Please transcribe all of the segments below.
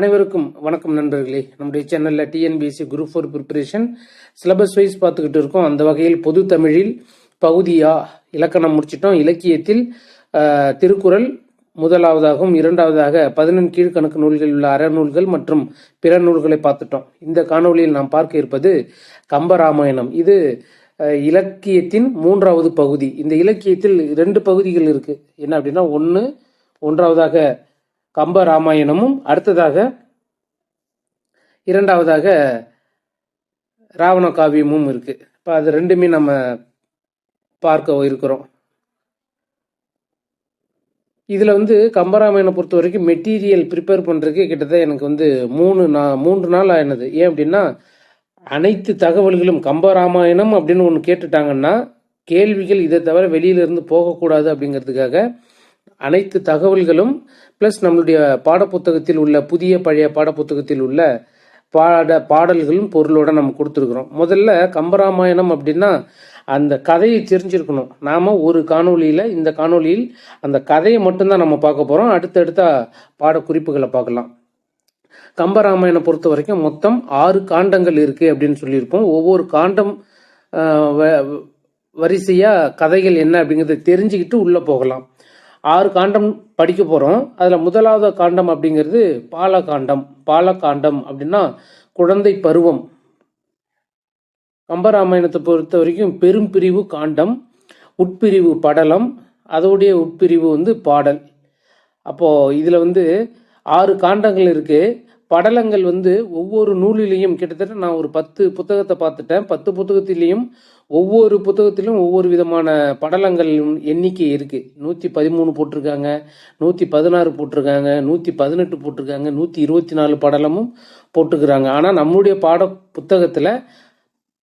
அனைவருக்கும் வணக்கம் நண்பர்களே. நம்முடைய சேனல்ல TNPSC group four preparation syllabus wise பார்த்துக்கிட்டு இருக்கோம். அந்த வகையில் பொது தமிழில் பகுதியா இலக்கணம் முடிச்சிட்டோம். இலக்கியத்தில் திருக்குறள் முதலாவதாகவும் இரண்டாவதாக பதினெண் கீழ்கணக்கு நூல்களில் உள்ள அறநூல்கள் மற்றும் பிற நூல்களை பார்த்துட்டோம். இந்த காணொளியில் நாம் பார்க்க இருப்பது கம்பராமாயணம். இது இலக்கியத்தின் மூன்றாவது பகுதி. இந்த இலக்கியத்தில் ரெண்டு பகுதிகள் இருக்கு. என்ன அப்படின்னா ஒன்று ஒன்றாவதாக கம்ப ராமாயணமும் அடுத்ததாக இரண்டாவதாக ராவண காவியமும் இருக்கு. இப்போ அது ரெண்டுமே நம்ம பார்க்க இருக்கிறோம். இதில் வந்து கம்பராமாயணம் பொறுத்த வரைக்கும் மெட்டீரியல் ப்ரிப்பேர் பண்ணுறதுக்கு கிட்டத்தட்ட எனக்கு வந்து மூணு நா மூன்று நாள் ஆயினது. ஏன் அப்படின்னா அனைத்து தகவல்களும் கம்பராமாயணம் அப்படின்னு ஒன்று கேட்டுட்டாங்கன்னா கேள்விகள் இதை தவிர வெளியிலிருந்து போகக்கூடாது அப்படிங்கிறதுக்காக அனைத்து தகவல்களும் ப்ளஸ் நம்மளுடைய பாடப்புத்தகத்தில் உள்ள புதிய பழைய பாடப்புத்தகத்தில் உள்ள பாட பாடல்களும் பொருளோட நம்ம கொடுத்துருக்குறோம். முதல்ல கம்பராமாயணம் அப்படின்னா அந்த கதையை தெரிஞ்சிருக்கணும். நாம் ஒரு காணொலியில் இந்த காணொளியில் அந்த கதையை மட்டும்தான் நம்ம பார்க்க போகிறோம் அடுத்தடுத்த பாடக்குறிப்புகளை பார்க்கலாம். கம்பராமாயணம் பொறுத்த வரைக்கும் மொத்தம் ஆறு காண்டங்கள் இருக்குது அப்படின்னு சொல்லியிருப்போம். ஒவ்வொரு காண்டம் வரிசையாக வ- கதைகள் என்ன அப்படிங்கிறத தெரிஞ்சுக்கிட்டு உள்ளே போகலாம். ஆறு காண்டம் படிக்க போறோம். அதுல முதலாவது காண்டம் அப்படிங்கிறது பாலகாண்டம். பாலகாண்டம் அப்படின்னா குழந்தை பருவம். கம்பராமாயணத்தை பொறுத்த வரைக்கும் பெரும் பிரிவு காண்டம் உட்பிரிவு படலம் அதோடைய உட்பிரிவு வந்து பாடல். அப்போ இதில் வந்து ஆறு காண்டங்கள் இருக்கு. படலங்கள் வந்து ஒவ்வொரு நூலிலையும் கிட்டத்தட்ட நான் ஒரு பத்து புத்தகத்தை பார்த்துட்டேன். பத்து புத்தகத்திலையும் ஒவ்வொரு புத்தகத்திலும் ஒவ்வொரு விதமான படலங்கள் எண்ணிக்கை இருக்கு. நூத்தி பதிமூணு போட்டிருக்காங்க நூத்தி பதினாறு போட்டிருக்காங்க நூத்தி பதினெட்டு போட்டிருக்காங்க நூத்தி இருபத்தி நாலு படலமும் போட்டுக்கிறாங்க ஆனா நம்முடைய பாட புத்தகத்துல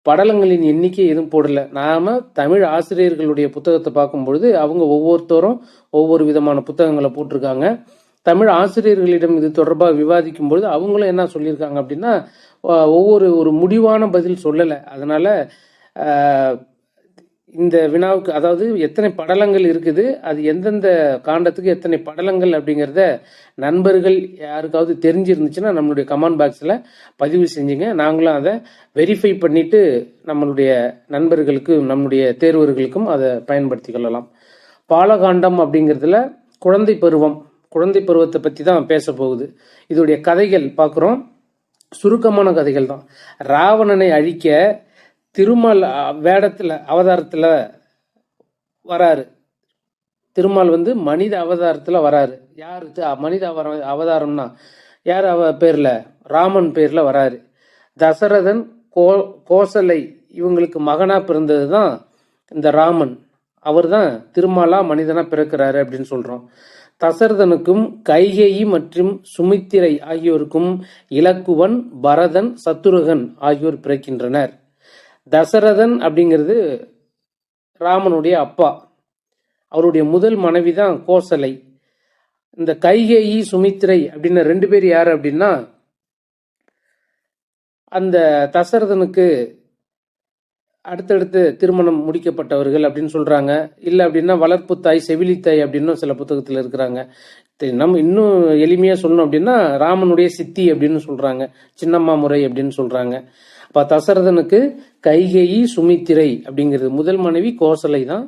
படலங்களின் எண்ணிக்கை எதுவும் போடல. நாம தமிழ் ஆசிரியர்களுடைய புத்தகத்தை பார்க்கும்பொழுது அவங்க ஒவ்வொருத்தரும் ஒவ்வொரு விதமான புத்தகங்களை போட்டிருக்காங்க. தமிழ் ஆசிரியர்களிடம் இது தொடர்பாக விவாதிக்கும் பொழுது அவங்களும் என்ன சொல்லியிருக்காங்க அப்படின்னா ஒவ்வொரு ஒரு முடிவான பதில் சொல்லலை. அதனால் இந்த வினாவுக்கு அதாவது எத்தனை படலங்கள் இருக்குது அது எந்தெந்த காண்டத்துக்கு எத்தனை படலங்கள் அப்படிங்கிறத நண்பர்கள் யாருக்காவது தெரிஞ்சிருந்துச்சுன்னா நம்மளுடைய கமெண்ட் பாக்ஸில் பதிவு செஞ்சுங்க. நாங்களும் அதை வெரிஃபை பண்ணிட்டு நம்மளுடைய நண்பர்களுக்கும் நம்முடைய தேர்வர்களுக்கும் அதை பயன்படுத்தி கொள்ளலாம். பாலகாண்டம் அப்படிங்கிறதுல குழந்தை பருவம் குழந்தை பருவத்தை பற்றி தான் பேச போகுது. இதோடைய கதைகள் பார்க்குறோம். சுருக்கமான கதைகள் தான். ராவணனை அழிக்க திருமால் வேடத்தில் அவதாரத்தில் வராரு. திருமால் வந்து மனித அவதாரத்தில் வராரு. யார் மனித அவர- அவதாரம்னா யார் அவ பேரில்? ராமன் பேரில் வராரு. தசரதன் கோ கோசலை இவங்களுக்கு மகனாக பிறந்தது தான் இந்த ராமன். அவர் தான் திருமாலா மனிதனாக பிறக்கிறாரு அப்படின்னு சொல்கிறோம் தசரதனுக்கும் கைகேயி மற்றும் சுமித்திரை ஆகியோருக்கும் இலக்குவன் பரதன் சத்துருகன் ஆகியோர் பிறக்கின்றனர். தசரதன் அப்படிங்கிறது ராமனுடைய அப்பா. அவருடைய முதல் மனைவி தான் கோசலை. இந்த கைகேயி சுமித்திரை அப்படின்னு ரெண்டு பேர் யார் அப்படின்னா அந்த தசரதனுக்கு அடுத்தடுத்து திருமணம் முடிக்கப்பட்டவர்கள் அப்படின்னு சொல்றாங்க. இல்லை அப்படின்னா வளர்ப்பு தாய் செவிலி தாய் அப்படின்னும் சில புத்தகத்தில் இருக்கிறாங்க. நம்ம இன்னும் எளிமையா சொல்லணும் அப்படின்னா ராமனுடைய சித்தி அப்படின்னு சொல்றாங்க. சின்னம்மா முறை அப்படின்னு சொல்றாங்க. அப்ப தசரதனுக்கு கைகேயி சுமித்திரை அப்படிங்கிறது. முதல் மனைவி கோசலை தான்.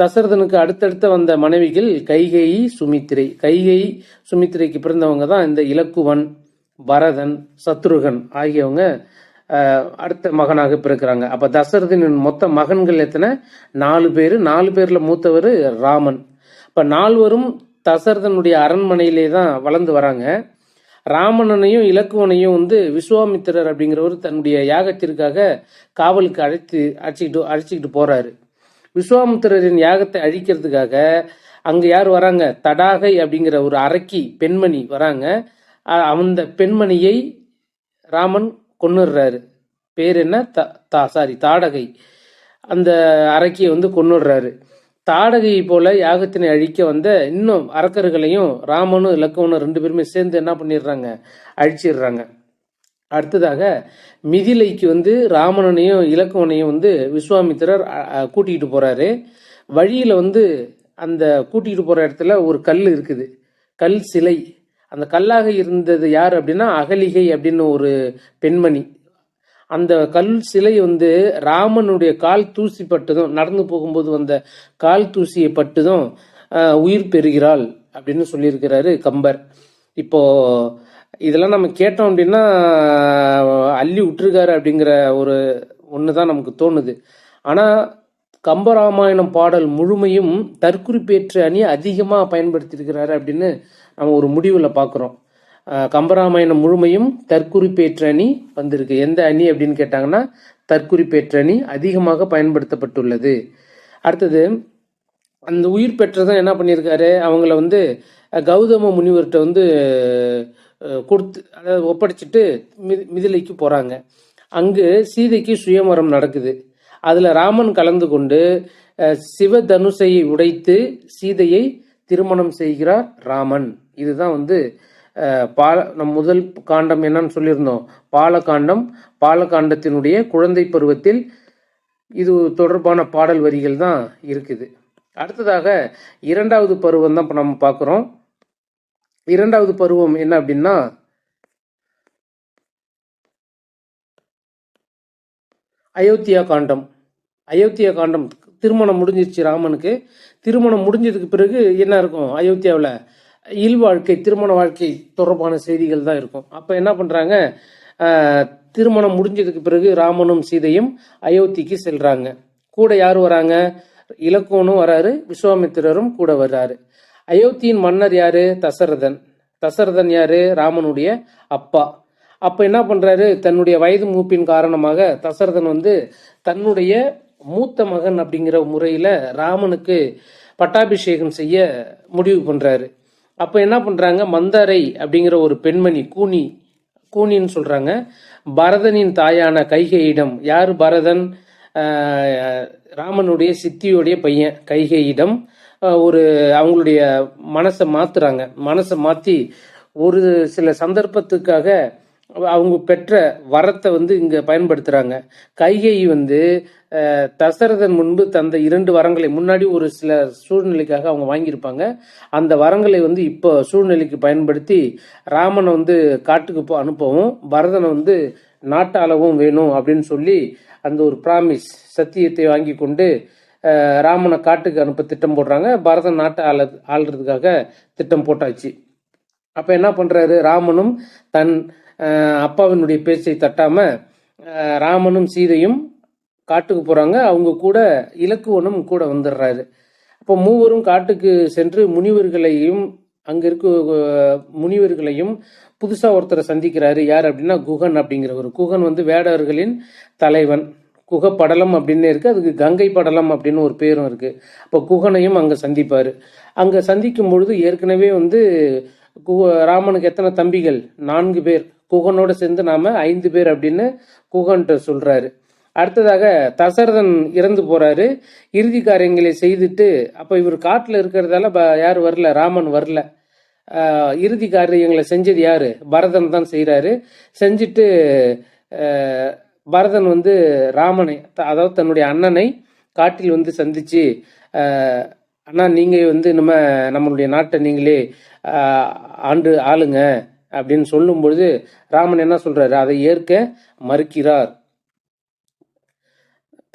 தசரதனுக்கு அடுத்தடுத்த வந்த மனைவிகள் கைகேயி சுமித்திரை. கைகேயி சுமித்திரைக்கு பிறந்தவங்க தான் இந்த இலக்குவன் பரதன் சத்ருகன் ஆகியவங்க அடுத்த மகனாக பிறக்கிறாங்க. அப்ப தசரதனின் மொத்த மகன்கள் எத்தனை? நாலு பேர். நாலு பேர்ல மூத்தவர் ராமன். இப்ப நால்வரும் தசரதனுடைய அரண்மனையிலே தான் வளர்ந்து வராங்க. ராமணனையும் இலக்குவனையும் வந்து விஸ்வாமித்திரர் அப்படிங்கிறவர் தன்னுடைய யாகத்திற்காக காவலுக்கு அழைத்து அழைச்சிக்கிட்டு அழைச்சிக்கிட்டு போறாரு. விஸ்வாமித்திரரின் யாகத்தை அழிக்கிறதுக்காக அங்க யார் வராங்க? தடாகை அப்படிங்கிற ஒரு அரக்கி பெண்மணி வராங்க. அந்த பெண்மணியை ராமன் கொன்னுடுறாரு. பேர் என்ன? த தா சாரி தாடகை. அந்த அரக்கியை வந்து கொன்னுடுறாரு. தாடகையை போல யாகத்தினை அழிக்க வந்த இன்னும் அரக்கர்களையும் ராமனும் இலக்கவனும் ரெண்டு பேருமே சேர்ந்து என்ன பண்ணிடுறாங்க? அழிச்சிடுறாங்க. அடுத்ததாக மிதிலைக்கு வந்து ராமணனையும் இலக்குவனையும் வந்து விஸ்வாமித்திரர் கூட்டிகிட்டு போகிறாரு வழியில் வந்து அந்த கூட்டிகிட்டு போகிற இடத்துல ஒரு கல் இருக்குது. கல் சிலை. அந்த கல்லாக இருந்தது யார் அப்படின்னா அகலிகை அப்படின்னு ஒரு பெண்மணி. அந்த கல் சிலை வந்து ராமனுடைய கால் தூசி பட்டதும் நடந்து போகும்போது வந்த கால் தூசியை பட்டதும் உயிர் பெறுகிறாள் அப்படின்னு சொல்லியிருக்கிறாரு கம்பர். இப்போ இதெல்லாம் நம்ம கேட்டோம் அப்படின்னா அள்ளி விட்டுருக்காரு அப்படிங்கிற ஒரு ஒன்று தான் நமக்கு தோணுது. ஆனால் கம்பராமாயணம் பாடல் முழுமையும் தற்குறிப்பேற்று அணி அதிகமாக பயன்படுத்தியிருக்கிறாரு அப்படின்னு நம்ம ஒரு முடிவில் பார்க்குறோம் கம்பராமாயணம் முழுமையும் தற்குறிப்பேற்று அணி வந்திருக்கு. எந்த அணி அப்படின்னு கேட்டாங்கன்னா தற்குறிப்பேற்று அணி அதிகமாக பயன்படுத்தப்பட்டுள்ளது. அடுத்தது அந்த உயிர் பெற்றதான் என்ன பண்ணியிருக்காரு? அவங்கள வந்து கௌதம முனிவர்கிட்ட வந்து கொடுத்து அதாவது ஒப்படைச்சிட்டு மிதி மிதிலைக்கு போகிறாங்க அங்கு சீதைக்கு சுயமரம் நடக்குது. அதில் ராமன் கலந்து கொண்டு சிவ தனுசையை உடைத்து சீதையை திருமணம் செய்கிறார் ராமன். இதுதான் வந்து பால நம் முதல் காண்டம் என்னன்னு சொல்லியிருந்தோம். பாலகாண்டம் பாலகாண்டத்தினுடைய குழந்தை பருவத்தில் இது தொடர்பான பாடல் வரிகள் தான் இருக்குது. அடுத்ததாக இரண்டாவது பருவம் தான் இப்போ நம்ம பார்க்குறோம். இரண்டாவது பருவம் என்ன அப்படின்னா அயோத்தியா காண்டம். அயோத்தியா காண்டம் திருமணம் முடிஞ்சிருச்சு ராமனுக்கு. திருமணம் முடிஞ்சதுக்கு பிறகு என்ன இருக்கும் அயோத்தியாவில்? இல்வாழ்க்கை திருமண வாழ்க்கை தொடர்பான செய்திகள் தான் இருக்கும். அப்போ என்ன பண்ணுறாங்க திருமணம் முடிஞ்சதுக்கு பிறகு ராமனும் சீதையும் அயோத்திக்கு செல்கிறாங்க கூட யார் வராங்க? இலக்கோனும் வராரு விஸ்வாமித்திரரும் கூட வர்றாரு. அயோத்தியின் மன்னர் யாரு? தசரதன். தசரதன் யாரு? ராமனுடைய அப்பா. அப்போ என்ன பண்ணுறாரு தன்னுடைய வயது மூப்பின் காரணமாக தசரதன் வந்து தன்னுடைய மூத்த மகன் அப்படிங்கிற முறையில் ராமனுக்கு பட்டாபிஷேகம் செய்ய முடிவு பண்ணுறாரு அப்போ என்ன பண்ணுறாங்க மந்தாரை அப்படிங்கிற ஒரு பெண்மணி கூனி கூனின்னு சொல்கிறாங்க பரதனின் தாயான கைகையிடம். யார் பரதன்? ராமனுடைய சித்தியுடைய பையன் கைகையிடம். ஒரு அவங்களுடைய மனசை மாத்துறாங்க. மனசை மாற்றி ஒரு சில சந்தர்ப்பத்துக்காக அவங்க பெற்ற வரத்தை வந்து இங்கே பயன்படுத்துகிறாங்க கைகை வந்து தசரதன் முன்பு தந்த இரண்டு வரங்களை முன்னாடி ஒரு சில சூழ்நிலைக்காக அவங்க வாங்கியிருப்பாங்க. அந்த வரங்களை வந்து இப்போ சூழ்நிலைக்கு பயன்படுத்தி ராமனை வந்து காட்டுக்கு போ அனுப்பவும் பரதனை வந்து நாட்டாளவும் வேணும் அப்படின்னு சொல்லி அந்த ஒரு ப்ராமிஸ் சத்தியத்தை வாங்கி கொண்டு ராமனை காட்டுக்கு அனுப்ப திட்டம் போடுறாங்க. பரதன் நாட்டை ஆள ஆள்றதுக்காக திட்டம் போட்டாச்சு. அப்போ என்ன பண்ணுறாரு ராமனும் தன் அப்பாவினுடைய பேச்சை தட்டாம ராமனும் சீதையும் காட்டுக்கு போறாங்க. அவங்க கூட இலக்குவனும் கூட வந்துடுறாரு. அப்போ மூவரும் காட்டுக்கு சென்று முனிவர்களையும் அங்க இருக்க முனிவர்களையும் புதுசா ஒருத்தரை சந்திக்கிறாரு. யார் அப்படின்னா குகன் அப்படிங்கிறவர். குகன் வந்து வேடவர்களின் தலைவன். குக படலம் அப்படின்னு இருக்கு. அதுக்கு கங்கை படலம் அப்படின்னு ஒரு பேரும் இருக்கு. அப்போ குகனையும் அங்க சந்திப்பாரு. அங்க சந்திக்கும் பொழுது ஏற்கனவே வந்து ராமனுக்கு எத்தனை தம்பிகள்? நான்கு பேர். குகனோட சேர்ந்து நாம ஐந்து பேர் அப்படின்னு குகன்ட்ட சொல்றாரு. அடுத்ததாக தசரதன் இறந்து போறாரு. இறுதி காரியங்களை செய்துட்டு அப்ப இவர் காட்டுல இருக்கிறதால ப- யார் வரல ராமன் வரல. இறுதி காரியங்களை செஞ்சது யாரு? பரதன் தான் செய்கிறாரு செஞ்சுட்டு பரதன் வந்து ராமனை த- அதாவது தன்னுடைய அண்ணனை காட்டில் வந்து சந்திச்சு அண்ணா நீங்க வந்து நம்ம நம்மளுடைய நாட்டை நீங்களே ஆண்டு ஆளுங்க அப்படின்னு சொல்லும் பொழுது ராமன் என்ன சொல்றாரு? அதை ஏற்க மறுக்கிறார்.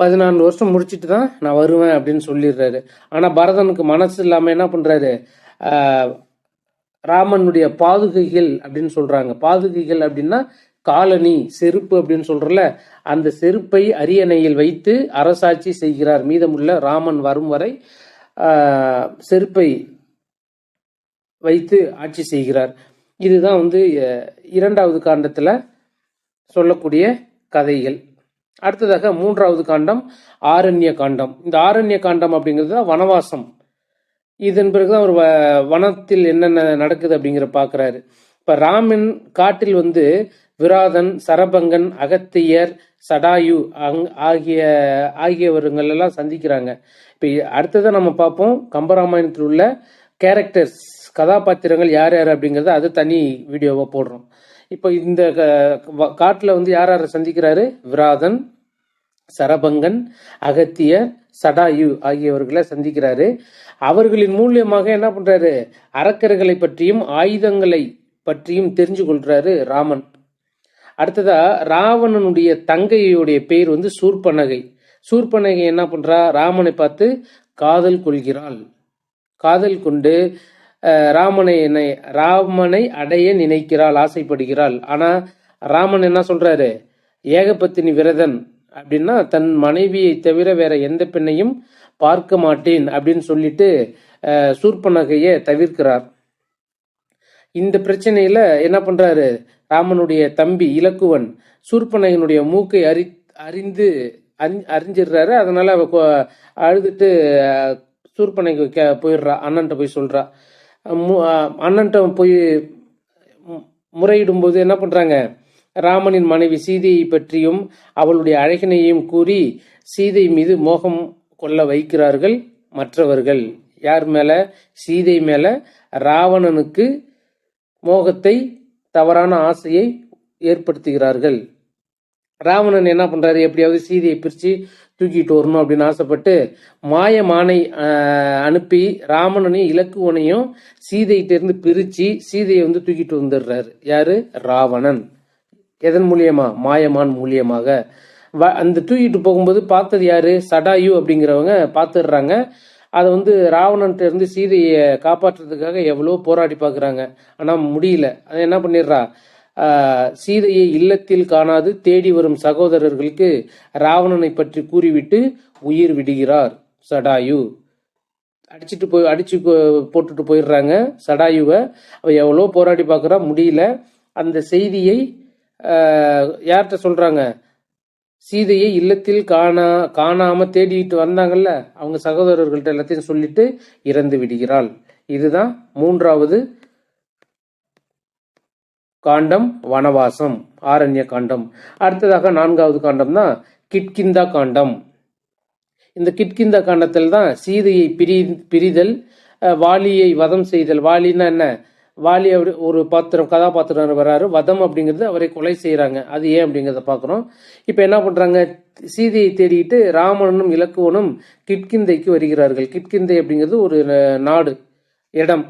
பதினாலு வருஷம் முடிச்சிட்டு தான் நான் வருவேன் அப்படின்னு சொல்லிடுறாரு. ஆனா பரதனுக்கு மனசு இல்லாம என்ன பண்றாரு? ராமனுடைய பாதுகைகள் அப்படின்னு சொல்றாங்க. பாதுகைகள் அப்படின்னா காலனி செருப்பு அப்படின்னு சொல்றல அந்த செருப்பை அரியணையில் வைத்து அரசாட்சி செய்கிறார். மீதமுள்ள ராமன் வரும் வரை செருப்பை வைத்து ஆட்சி செய்கிறார். இதுதான் வந்து இரண்டாவது காண்டத்தில் சொல்லக்கூடிய கதைகள். அடுத்ததாக மூன்றாவது காண்டம் ஆரண்ய காண்டம். இந்த ஆரண்ய காண்டம் அப்படிங்கிறது தான் வனவாசம். இதன் பிறகுதான் ஒரு வ- வனத்தில் என்னென்ன நடக்குது அப்படிங்கிற பார்க்குறாரு இப்போ ராமன் காட்டில் வந்து விராதன் சரபங்கன் அகத்தியர் சடாயு அங் ஆகிய ஆகியவர்கள் எல்லாம் சந்திக்கிறாங்க. இப்போ அடுத்ததான் நம்ம பார்ப்போம். கம்பராமாயணத்தில் உள்ள கேரக்டர்ஸ் கதாபாத்திரங்கள் யார் யார் அப்படிங்கிறத அது தனி வீடியோவாக போடுறோம். இப்போ இந்த க- வ- வந்து யார் யாரை சந்திக்கிறாரு? விராதன் சரபங்கன் அகத்தியர் சடாயு ஆகியவர்களை சந்திக்கிறாரு. அவர்களின் மூலியமாக என்ன பண்றாரு? அரக்கர்களை பற்றியும் ஆயுதங்களை பற்றியும் தெரிஞ்சு கொள்றாரு ராமன். அடுத்ததா ராவணனுடைய தங்கையுடைய பெயர் வந்து சூர்பனகை. சூர்பனகை என்ன பண்றா? ராமனை பார்த்து காதல் கொள்கிறாள். காதல் கொண்டு ராமனை என்னை ராமனை அடைய நினைக்கிறாள் ஆசைப்படுகிறாள். ஆனா ராமன் என்ன சொல்றாரு? ஏகபத்தினி விரதன் அப்படின்னா தன் மனைவியை தவிர வேற எந்த பெண்ணையும் பார்க்க மாட்டேன் அப்படின்னு சொல்லிட்டு அஹ், சூர்பனகையை தவிர்க்கிறார். இந்த பிரச்சனையில என்ன பண்றாரு? ராமனுடைய தம்பி இலக்குவன் சூர்பனகனுடைய மூக்கை அறி அறிந்து அறிஞ்சிடுறாரு. அதனால அவ அழுதுட்டு சூர்பனைக்கு கே- போயிடுறா அண்ணன்ட்ட போய் சொல்கிறா மு- அண்ணன்ட்ட போய் முறையிடும் முறையிடும்போது என்ன பண்ணுறாங்க ராமனின் மனைவி சீதையை பற்றியும் அவளுடைய அழகினையும் கூறி சீதை மீது மோகம் கொள்ள வைக்கிறார்கள் மற்றவர்கள். யார் மேலே? சீதை மேலே ராவணனுக்கு மோகத்தை தவறான ஆசையை ஏற்படுத்துகிறார்கள். ராவணன் என்ன பண்றாரு? எப்படியாவது சீதையை பிரிச்சு தூக்கிட்டு வரணும் அப்படின்னு ஆசைப்பட்டு மாயமானை அனுப்பி ராவணனையும் இலக்குவனையும் சீதையிட்ட இருந்து பிரிச்சு சீதையை வந்து தூக்கிட்டு வந்துடுறாரு. யாரு? ராவணன். எதன் மூலியமா? மாயமான் மூலியமாக. வ- அந்த தூக்கிட்டு போகும்போது பார்த்தது யாரு? சடாயு அப்படிங்கிறவங்க பார்த்துடுறாங்க. அதை வந்து ராவணன்ட்ட இருந்து சீதையை காப்பாற்றுறதுக்காக எவ்வளோ போராடி பார்க்குறாங்க. ஆனால் முடியல. அதை என்ன பண்ணிடுறா? சீதையை இல்லத்தில் காணாது தேடி வரும் சகோதரர்களுக்கு ராவணனை பற்றி கூறிவிட்டு உயிர் விடுகிறார் சடாயு. அடிச்சிட்டு போய் அடிச்சு போ- போட்டுட்டு போயிடுறாங்க சடாயுவை. அவ எவ்வளோ போராடி பார்க்குறா? முடியல. அந்த செய்தியை யார்கிட்ட சொல்றாங்க? சீதையை இல்லத்தில் காணா காணாம தேடிட்டு வந்தாங்கல்ல அவங்க சகோதரர்கள்ட்ட எல்லாத்தையும் சொல்லிட்டு இறந்து விடுகிறாள். இதுதான் மூன்றாவது காண்டம் வனவாசம் ஆரண்ய காண்டம். அடுத்ததாக நான்காவது காண்டம் தான் கிட்கிந்தா காண்டம். இந்த கிட்கிந்தா காண்டத்தில் தான் சீதையை பிரி பிரிதல் வாலியை வதம் செய்தல். வாலின்னா என்ன? வாலி அப்படி ஒரு பாத்திரம் கதாபாத்திரம் வராரு. வதம் அப்படிங்கிறது அவரை கொலை செய்கிறாங்க அது ஏன் அப்படிங்கிறத பார்க்குறோம். இப்போ என்ன பண்ணுறாங்க சீதையை தேடிட்டு ராமனும் இலக்குவனும் கிட்கிந்தைக்கு வருகிறார்கள். கிட்கிந்தை அப்படிங்கிறது ஒரு நாடு இடம்.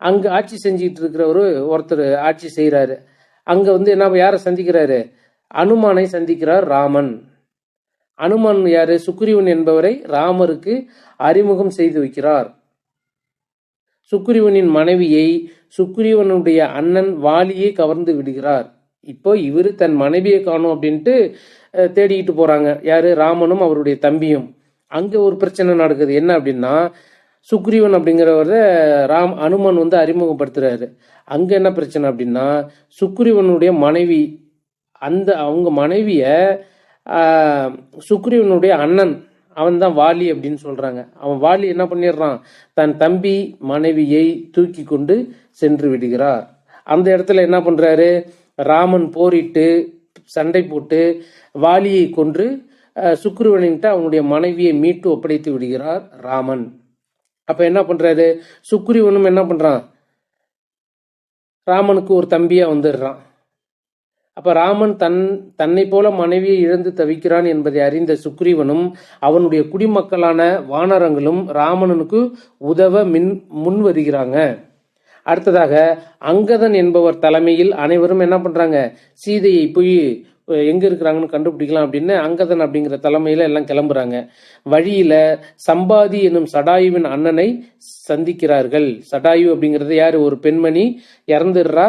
அங்கே ஆட்சி செஞ்சுக்கிட்டு இருக்கிறவரு ஒருத்தர் ஆட்சி செய்கிறாரு அங்கே வந்து என்ன யாரை சந்திக்கிறாரு? அனுமானை சந்திக்கிறார் ராமன். அனுமன் யாரு? சுக்ரீவன் என்பவரை ராமருக்கு அறிமுகம் செய்து வைக்கிறார். சுக்ரீவனின் மனைவியை சுக்ரீவனுடைய அண்ணன் வாலியை கவர்ந்து விடுகிறார். இப்போ இவர் தன் மனைவியை காணும் அப்படின்ட்டு அஹ், தேடிக்கிட்டு போறாங்க. யாரு? ராமனும் அவருடைய தம்பியும். அங்க ஒரு பிரச்சனை நடக்குது. என்ன அப்படின்னா சுக்ரீவன் அப்படிங்கிறவர ராம் அனுமன் வந்து அறிமுகப்படுத்துகிறாரு அங்கே என்ன பிரச்சனை அப்படின்னா சுக்ரீவனுடைய மனைவி அந்த அவங்க மனைவியை சுக்ரீவனுடைய அண்ணன் அவன் தான் வாலி அப்படின்னு சொல்கிறாங்க அவன் வாலி என்ன பண்ணிடுறான்? தன் தம்பி மனைவியை தூக்கி கொண்டு சென்று விடுகிறார். அந்த இடத்துல என்ன பண்ணுறாரு ராமன் போரிட்டு சண்டை போட்டு வாலியை கொன்று அஹ், அவனுடைய மனைவியை மீட்டு ஒப்படைத்து விடுகிறார் ராமன். அப்ப என்ன பண்றாரு சுக்ரீவனும் என்ன பண்றான்? ராமனுக்கு ஒரு தம்பியா வந்துடுறான். அப்ப ராமன் தன் தன்னை போல மனைவியை இழந்து தவிக்கிறான் என்பதை அறிந்த சுக்ரீவனும் அவனுடைய குடிமக்களான வானரங்களும் ராமணனுக்கு உதவ மின் முன் வருகிறாங்க. அடுத்ததாக அங்கதன் என்பவர் தலைமையில் அனைவரும் என்ன பண்றாங்க? சீதையை போய் எங்கே இருக்கிறாங்கன்னு கண்டுபிடிக்கலாம் அப்படின்னு அங்கதன் அப்படிங்கிற தலைமையில எல்லாம் கிளம்புறாங்க. வழியில சம்பாதி என்னும் சடாயுவின் அண்ணனை சந்திக்கிறார்கள். சடாயு அப்படிங்கிறது யார்? ஒரு பெண்மணி இறந்துடுறா.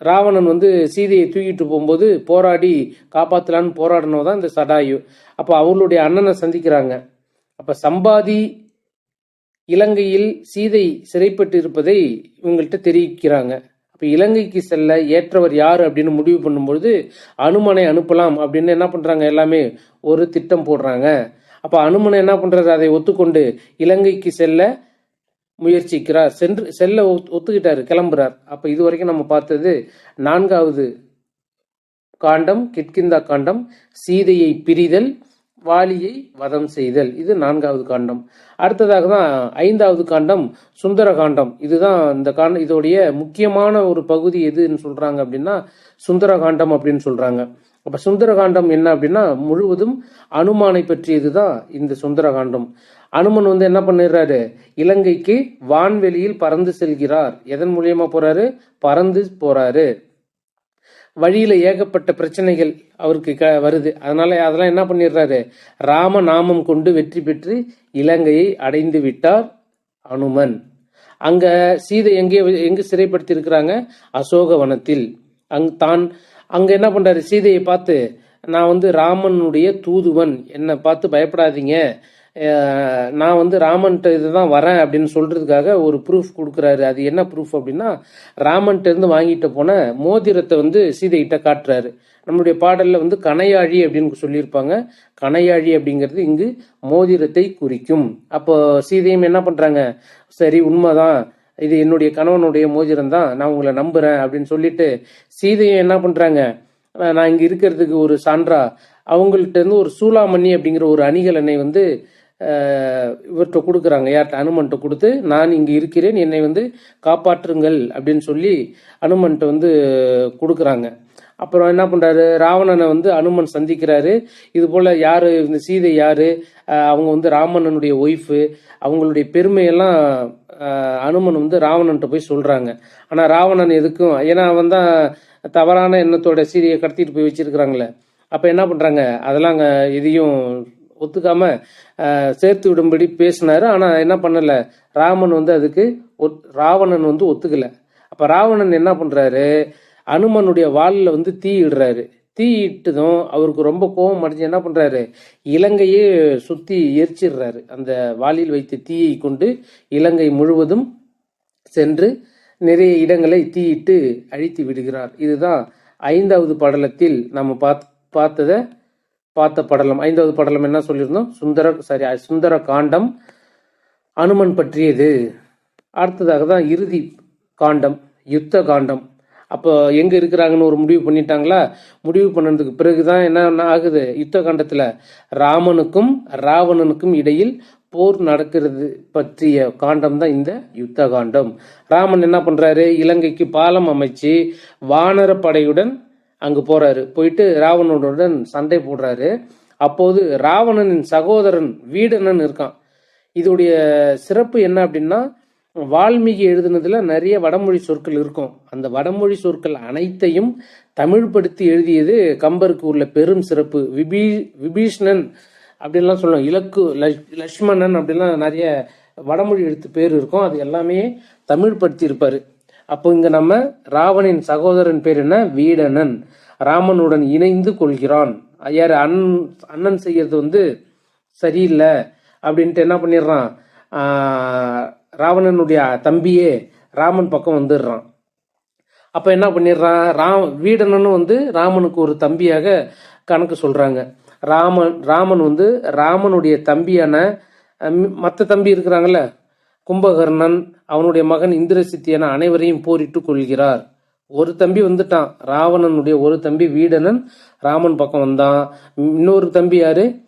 ராவணன் வந்து சீதையை தூக்கிட்டு போகும்போது போராடி காப்பாத்தலான்னு போராடினவ தான் இந்த சடாயு. அப்போ அவர்களுடைய அண்ணனை சந்திக்கிறாங்க. அப்போ சம்பாதி இலங்கையில் சீதை சிறைப்பட்டு இருப்பதை இவங்கள்ட்ட தெரிவிக்கிறாங்க. இப்போ இலங்கைக்கு செல்ல ஏற்றவர் யார் அப்படின்னு முடிவு பண்ணும்பொழுது அனுமனை அனுப்பலாம் அப்படின்னு என்ன பண்ணுறாங்க எல்லாமே? ஒரு திட்டம் போடுறாங்க. அப்போ அனுமனை என்ன பண்ணுறது அதை ஒத்துக்கொண்டு இலங்கைக்கு செல்ல முயற்சிக்கிறார். சென்று செல்ல ஒத்து- ஒத்துக்கிட்டாரு கிளம்புறார். அப்போ இது வரைக்கும் நம்ம பார்த்தது நான்காவது காண்டம் கிட்கிந்தா காண்டம் சீதையை பிரிதல் வாலியை வதம் செய்தல். இது நான்காவது காண்டம். அடுத்ததாக தான் ஐந்தாவது காண்டம் சுந்தர காண்டம். இதுதான் இந்த காண்ட இதோடைய முக்கியமான ஒரு பகுதி எதுன்னு சொல்றாங்க அப்படின்னா சுந்தர காண்டம் அப்படின்னு சொல்றாங்க. அப்ப சுந்தரகாண்டம் என்ன அப்படின்னா முழுவதும் அனுமானை பற்றியது தான் இந்த சுந்தர காண்டம். அனுமன் வந்து என்ன பண்ணிடுறாரு? இலங்கைக்கு வான்வெளியில் பறந்து செல்கிறார். எதன் மூலியமா போறாரு? பறந்து போறாரு. வழியில ஏகப்பட்ட பிரச்சனைகள் அவருக்கு க வருது. அதனால அதெல்லாம் என்ன பண்ணிடுறாரு? ராம நாமம் கொண்டு வெற்றி பெற்று இலங்கையை அடைந்து விட்டார் அனுமன். அங்க சீதை எங்கே எங்கு சிறைப்படுத்தியிருக்கிறாங்க? அசோக அசோகவனத்தில். அங் தான் அங்க என்ன பண்றாரு? சீதையை பார்த்து நான் வந்து ராமனுடைய தூதுவன். என்னை பார்த்து பயப்படாதீங்க. நான் வந்து ராமன்ட்ட இதுதான் வரேன் அப்படின்னு சொல்கிறதுக்காக ஒரு ப்ரூஃப் கொடுக்குறாரு. அது என்ன ப்ரூஃப் அப்படின்னா ராமன்ட்ட இருந்து வாங்கிட்டு போன மோதிரத்தை வந்து சீதைகிட்ட காட்டுறாரு. நம்மளுடைய பாடலில் வந்து கணையாழி அப்படின்னு சொல்லியிருப்பாங்க. கணையாழி அப்படிங்கிறது இங்கு மோதிரத்தை குறிக்கும். அப்போ சீதையும் என்ன பண்ணுறாங்க சரி உண்மைதான். இது என்னுடைய கணவனுடைய மோதிரம் தான் நான் உங்களை நம்புறேன் அப்படின்னு சொல்லிட்டு சீதையும் என்ன பண்றாங்க? நான் இங்க இருக்கிறதுக்கு ஒரு சான்றா அவங்கள்ட்ட இருந்து ஒரு சூளாமணி அப்படிங்கிற ஒரு அணிகலனை வந்து இவர்கிட்ட கொடுக்குறாங்க. யார்கிட்ட அனுமன்ட்ட கொடுத்து நான் இங்கே இருக்கிறேன். என்னை வந்து காப்பாற்றுங்கள். அப்படின்னு சொல்லி அனுமன்ட்ட வந்து கொடுக்குறாங்க. அப்புறம் என்ன பண்ணுறாரு ராவணனை வந்து அனுமன் சந்திக்கிறாரு. இது போல் யார்? இந்த சீதை யார்? அவங்க வந்து ராமணனுடைய ஒய்ஃபு அவங்களுடைய பெருமையெல்லாம் அனுமன் வந்து ராவணன்ட்ட போய் சொல்கிறாங்க ஆனால் ராவணன் எதுக்கும்? ஏன்னா அவன் தான் தவறான எண்ணத்தோட சீதையை கடத்திட்டு போய் வச்சிருக்கிறாங்களே. அப்போ என்ன பண்ணுறாங்க அதெல்லாம் அங்கே எதையும் ஒத்துக்காம சேர்த்து விடும்படி பேசினாரு. ஆனால் என்ன பண்ணலை? ராமன் வந்து அதுக்கு ஒத்- ராவணன் வந்து ஒத்துக்கலை. அப்போ ராவணன் என்ன பண்ணுறாரு அனுமனுடைய வாளில் வந்து தீ இடுறாரு. தீ இட்டதும் அவருக்கு ரொம்ப கோபம் அடைஞ்சு என்ன பண்ணுறாரு இலங்கையே சுற்றி எரிச்சிடுறாரு. அந்த வாளில் வைத்த தீயை கொண்டு இலங்கை முழுவதும் சென்று நிறைய இடங்களை தீயிட்டு அழித்து விடுகிறார். இதுதான் ஐந்தாவது படலத்தில் நம்ம பார்த்து பார்த்ததை பார்த்த படலம் ஐந்தாவது படலம் என்ன சொல்லியிருந்தோம்? சுந்தர சாரி சுந்தர காண்டம் அனுமன் பற்றியது. அடுத்ததாக தான் இறுதி காண்டம் யுத்த காண்டம். அப்போ எங்கே இருக்கிறாங்கன்னு ஒரு முடிவு பண்ணிட்டாங்களா? முடிவு பண்ணதுக்கு பிறகு தான் என்ன ஆகுது? யுத்த காண்டத்தில் ராமனுக்கும் ராவணனுக்கும் இடையில் போர் நடக்கிறது பற்றிய காண்டம் தான் இந்த யுத்த காண்டம். ராமன் என்ன பண்ணுறாரு இலங்கைக்கு பாலம் அமைச்சு வானர படையுடன் அங்கு போறாரு. போயிட்டு ராவணனுடன் சண்டை போடுறாரு. அப்போது ராவணனின் சகோதரன் வீடனன் இருக்கான். இதோடைய சிறப்பு என்ன அப்படின்னா வால்மீகி எழுதுனதுல நிறைய வடமொழி சொற்கள் இருக்கும். அந்த வடமொழி சொற்கள் அனைத்தையும் தமிழ்படுத்தி எழுதியது கம்பருக்கு உள்ள பெரும் சிறப்பு. விபீ விபீஷ்ணன் அப்படின்லாம் சொல்லுவோம் இலக்கு லஷ்- லக்ஷ்மணன் அப்படின்லாம் நிறைய வடமொழி எழுத்து பேர் இருக்கும். அது எல்லாமே தமிழ்படுத்தி இருப்பாரு அப்போ இங்க நம்ம ராவணின் சகோதரன் பேர் என்ன? வீடனன். ராமனுடன் இணைந்து கொள்கிறான். யார்? அண்ணன் அண்ணன் செய்யறது வந்து சரியில்லை. அப்படின்ட்டு என்ன பண்ணிடுறான்? ராவணனுடைய தம்பியே ராமன் பக்கம் வந்துடுறான். அப்போ என்ன பண்ணிடுறான்? ராம் வீடனனும் வந்து ராமனுக்கு ஒரு தம்பியாக கணக்கு சொல்றாங்க. ராமன் ராமன் வந்து ராமனுடைய தம்பியான மற்ற தம்பி இருக்கிறாங்கல்ல கும்பகர்ணன் அவனுடைய மகன் இந்திரசித்தி என அனைவரையும் போரிட்டு கொள்கிறார். ஒரு தம்பி வந்துட்டான். ராவணனுடைய ஒரு தம்பி வீடனன் ராமன் பக்கம் வந்தான். இன்னொரு தம்பி யாரு?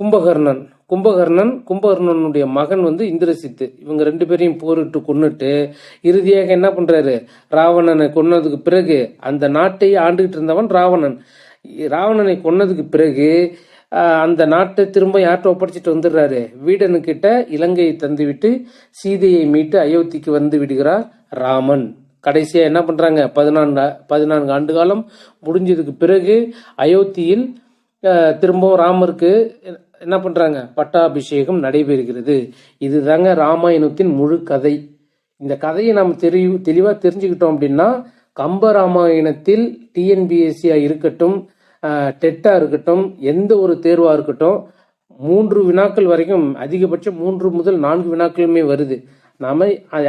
கும்பகர்ணன். கும்பகர்ணன் கும்பகர்ணனுடைய மகன் வந்து இந்திரசித்து. இவங்க ரெண்டு பேரையும் போரிட்டு கொன்னுட்டு இறுதியாக என்ன பண்றாரு? ராவணனை கொன்னதுக்கு பிறகு அந்த நாட்டை ஆண்டுகிட்டு இருந்தவன் ராவணன். ராவணனை கொன்னதுக்கு பிறகு அந்த நாட்டை திரும்ப யார்கிட்ட ஒப்படைச்சிட்டு வந்துடுறாரு? வீடனுக்கிட்ட இலங்கையை தந்துவிட்டு சீதையை மீட்டு அயோத்திக்கு வந்து விடுகிறார் ராமன். கடைசியாக என்ன பண்றாங்க? பதினான்கு பதினான்கு ஆண்டு காலம் முடிஞ்சதுக்கு பிறகு அயோத்தியில் திரும்பவும் ராமருக்கு என்ன பண்றாங்க? பட்டாபிஷேகம் நடைபெறுகிறது. இதுதாங்க ராமாயணத்தின் முழு கதை. இந்த கதையை நாம் தெரி தெளிவாக தெரிஞ்சுக்கிட்டோம் அப்படின்னா கம்ப ராமாயணத்தில் டிஎன்பிஎஸ்சியாக இருக்கட்டும் டெட்டாக இருக்கட்டும் எந்த ஒரு தேர்வாக இருக்கட்டும் மூன்று வினாக்கள் வரைக்கும் அதிகபட்சம் மூன்று முதல் நான்கு வினாக்களுமே வருது. நாம்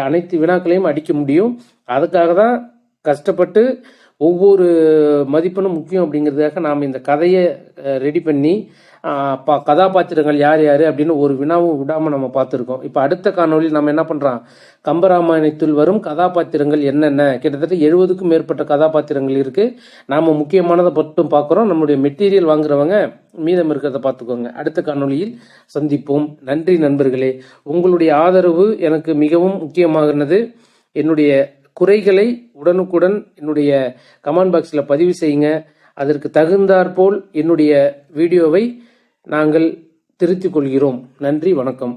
அனைத்து வினாக்களையும் அடிக்க முடியும். அதுக்காக தான் கஷ்டப்பட்டு ஒவ்வொரு மதிப்பெண்ணும் முக்கியம் அப்படிங்கிறதுக்காக நாம் இந்த கதையை ரெடி பண்ணி பா- கதாபாத்திரங்கள் யார் யார் அப்படின்னு ஒரு வினாவும் விடாமல் நம்ம பார்த்துருக்கோம். இப்போ அடுத்த காணொளியில் நம்ம என்ன பண்ணுறோம் கம்பராமாயணத்தில் வரும் கதாபாத்திரங்கள் என்னென்ன? கிட்டத்தட்ட எழுபதுக்கும் மேற்பட்ட கதாபாத்திரங்கள் இருக்குது நாம் முக்கியமானதை மட்டும் பார்க்குறோம். நம்மளுடைய மெட்டீரியல் வாங்குறவங்க மீதம் இருக்கிறத பார்த்துக்கோங்க. அடுத்த காணொளியில் சந்திப்போம். நன்றி நண்பர்களே. உங்களுடைய ஆதரவு எனக்கு மிகவும் முக்கியமாகிறது என்னுடைய குறைகளை உடனுக்குடன் என்னுடைய கமெண்ட் பாக்ஸில் பதிவு செய்யுங்க. அதற்கு தகுந்தாற்போல் என்னுடைய வீடியோவை நாங்கள் திருத்திக் கொள்கிறோம். நன்றி வணக்கம்.